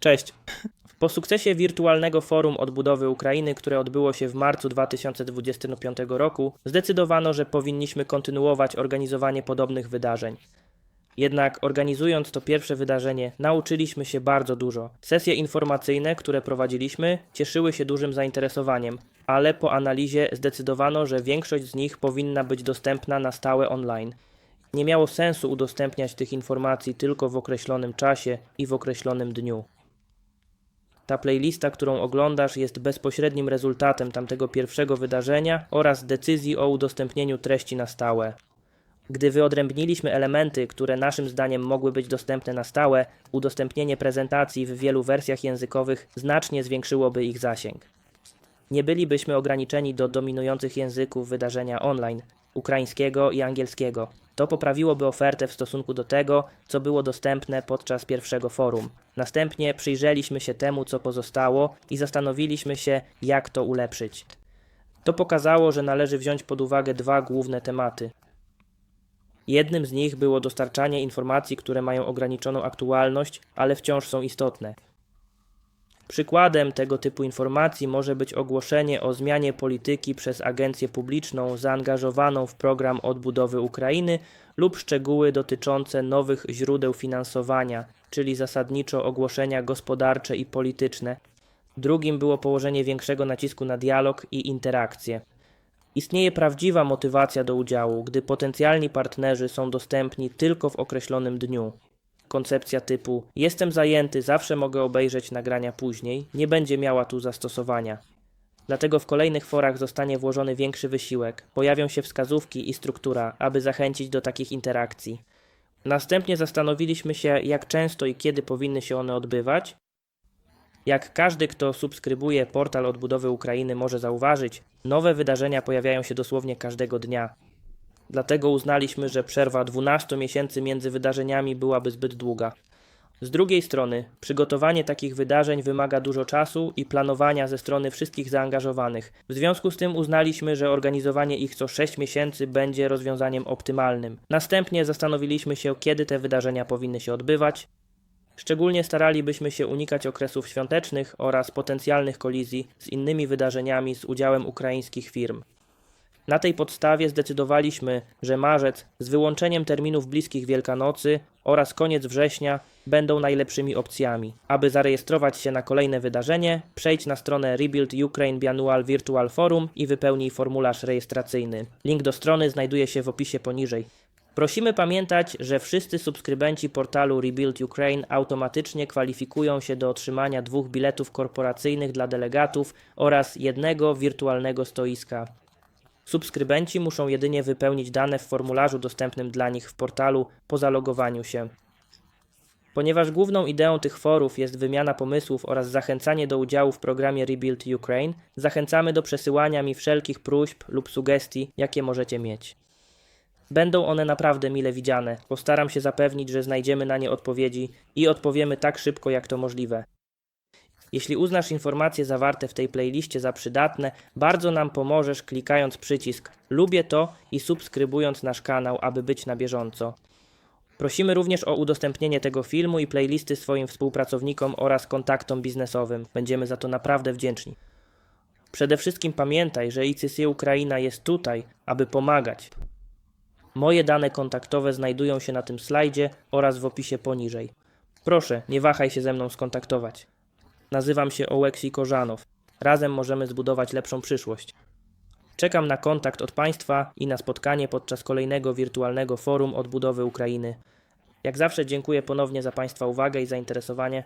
Cześć. Po sukcesie wirtualnego forum odbudowy Ukrainy, które odbyło się w marcu 2025 roku, zdecydowano, że powinniśmy kontynuować organizowanie podobnych wydarzeń. Jednak organizując to pierwsze wydarzenie, nauczyliśmy się bardzo dużo. Sesje informacyjne, które prowadziliśmy, cieszyły się dużym zainteresowaniem, ale po analizie zdecydowano, że większość z nich powinna być dostępna na stałe online. Nie miało sensu udostępniać tych informacji tylko w określonym czasie i w określonym dniu. Ta playlista, którą oglądasz, jest bezpośrednim rezultatem tamtego pierwszego wydarzenia oraz decyzji o udostępnieniu treści na stałe. Gdy wyodrębniliśmy elementy, które naszym zdaniem mogły być dostępne na stałe, udostępnienie prezentacji w wielu wersjach językowych znacznie zwiększyłoby ich zasięg. Nie bylibyśmy ograniczeni do dominujących języków wydarzenia online ukraińskiego i angielskiego. To poprawiłoby ofertę w stosunku do tego, co było dostępne podczas pierwszego forum. Następnie przyjrzeliśmy się temu, co pozostało i zastanowiliśmy się, jak to ulepszyć. To pokazało, że należy wziąć pod uwagę dwa główne tematy. Jednym z nich było dostarczanie informacji, które mają ograniczoną aktualność, ale wciąż są istotne. Przykładem tego typu informacji może być ogłoszenie o zmianie polityki przez agencję publiczną zaangażowaną w program odbudowy Ukrainy lub szczegóły dotyczące nowych źródeł finansowania, czyli zasadniczo ogłoszenia gospodarcze i polityczne. Drugim było położenie większego nacisku na dialog i interakcję. Istnieje prawdziwa motywacja do udziału, gdy potencjalni partnerzy są dostępni tylko w określonym dniu. Koncepcja typu jestem zajęty, zawsze mogę obejrzeć nagrania później nie będzie miała tu zastosowania. Dlatego w kolejnych forach zostanie włożony większy wysiłek, pojawią się wskazówki i struktura, aby zachęcić do takich interakcji. Następnie zastanowiliśmy się, jak często i kiedy powinny się one odbywać. Jak każdy, kto subskrybuje portal odbudowy Ukrainy, może zauważyć, nowe wydarzenia pojawiają się dosłownie każdego dnia. Dlatego uznaliśmy, że przerwa 12 miesięcy między wydarzeniami byłaby zbyt długa. Z drugiej strony, przygotowanie takich wydarzeń wymaga dużo czasu i planowania ze strony wszystkich zaangażowanych. W związku z tym uznaliśmy, że organizowanie ich co 6 miesięcy będzie rozwiązaniem optymalnym. Następnie zastanowiliśmy się, kiedy te wydarzenia powinny się odbywać. Szczególnie staralibyśmy się unikać okresów świątecznych oraz potencjalnych kolizji z innymi wydarzeniami z udziałem ukraińskich firm. Na tej podstawie zdecydowaliśmy, że marzec z wyłączeniem terminów bliskich Wielkanocy oraz koniec września będą najlepszymi opcjami. Aby zarejestrować się na kolejne wydarzenie, przejdź na stronę Rebuild Ukraine Biannual Virtual Forum i wypełnij formularz rejestracyjny. Link do strony znajduje się w opisie poniżej. Prosimy pamiętać, że wszyscy subskrybenci portalu Rebuild Ukraine automatycznie kwalifikują się do otrzymania dwóch biletów korporacyjnych dla delegatów oraz jednego wirtualnego stoiska. Subskrybenci muszą jedynie wypełnić dane w formularzu dostępnym dla nich w portalu po zalogowaniu się. Ponieważ główną ideą tych forów jest wymiana pomysłów oraz zachęcanie do udziału w programie Rebuild Ukraine, zachęcamy do przesyłania mi wszelkich próśb lub sugestii, jakie możecie mieć. Będą one naprawdę mile widziane. Postaram się zapewnić, że znajdziemy na nie odpowiedzi i odpowiemy tak szybko, jak to możliwe. Jeśli uznasz informacje zawarte w tej playliście za przydatne, bardzo nam pomożesz klikając przycisk Lubię to i subskrybując nasz kanał, aby być na bieżąco. Prosimy również o udostępnienie tego filmu i playlisty swoim współpracownikom oraz kontaktom biznesowym. Będziemy za to naprawdę wdzięczni. Przede wszystkim pamiętaj, że ICC Ukraina jest tutaj, aby pomagać. Moje dane kontaktowe znajdują się na tym slajdzie oraz w opisie poniżej. Proszę, nie wahaj się ze mną skontaktować. Nazywam się Oleksij Korzanow. Razem możemy zbudować lepszą przyszłość. Czekam na kontakt od Państwa i na spotkanie podczas kolejnego wirtualnego forum odbudowy Ukrainy. Jak zawsze dziękuję ponownie za Państwa uwagę i zainteresowanie.